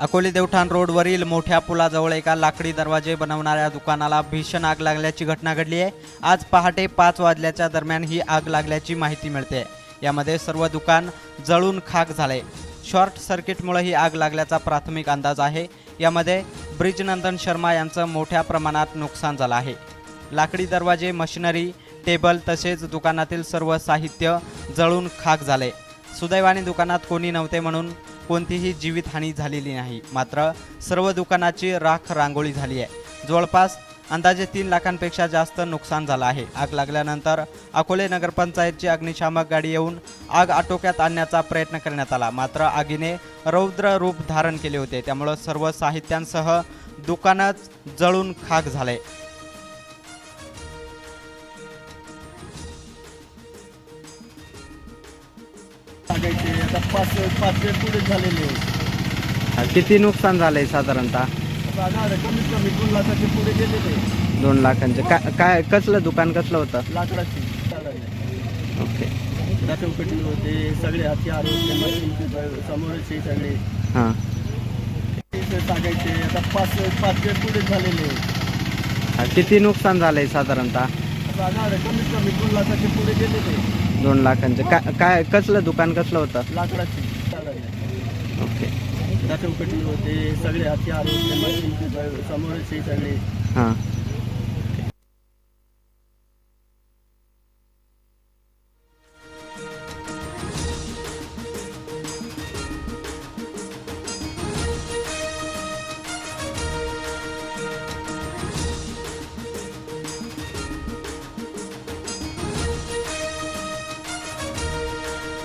अकोले देवठाण रोडवरील मोठ्या पुलाजवळ एका लाकडी दरवाजे बनवणाऱ्या दुकानाला भीषण आग लागल्याची घटना घडली आहे. आज पहाटे पाच वाजल्याच्या दरम्यान ही आग लागल्याची माहिती मिळते. यामध्ये सर्व दुकान जळून खाक झाले. शॉर्ट सर्किटमुळे ही आग लागल्याचा प्राथमिक अंदाज आहे. यामध्ये ब्रिजनंदन शर्मा यांचं मोठ्या प्रमाणात नुकसान झालं आहे. लाकडी दरवाजे मशिनरी टेबल तसेच दुकानातील सर्व साहित्य जळून खाक झाले. सुदैवाने दुकानात कोणी नव्हते म्हणून कोणतीही जीवितहानी झालेली नाही. मात्र सर्व दुकानाची राख रांगोळी झाली आहे. जवळपास अंदाजे तीन लाखांपेक्षा जास्त नुकसान झालं आहे. आग लागल्यानंतर अकोले नगरपंचायतची अग्निशामक गाडी येऊन आग आटोक्यात आणण्याचा प्रयत्न करण्यात आला. मात्र आगीने रौद्र रूप धारण केले होते. त्यामुळं सर्व साहित्यांसह दुकानच जळून खाक झाले टाकायचे आता पाच पाच वेळ पुढे झालेले. किती नुकसान झालंय साधारणतः आता कमीत कमी दोन लाखाचे पुढे गेलेले. दोन लाखांचे काय काय कसलं दुकान कसलं होतं लाकडाची. ओके लाकडी होते सगळे हत्यार होते मशीन समोरचे सगळे हां ते टाकायचे आता पाच पाच वेळ पुढे झालेले आहेत. किती नुकसान झालंय साधारणतः आता कमीत कमी दोन लाखाचे पुढे गेलेले. दोन लाखांचे. काय काय कसलं दुकान कसलं होतं? लाकडाची. ओके. लाकडी होते सगळे हत्यार होते मशीन समोरचे सगळे. हां.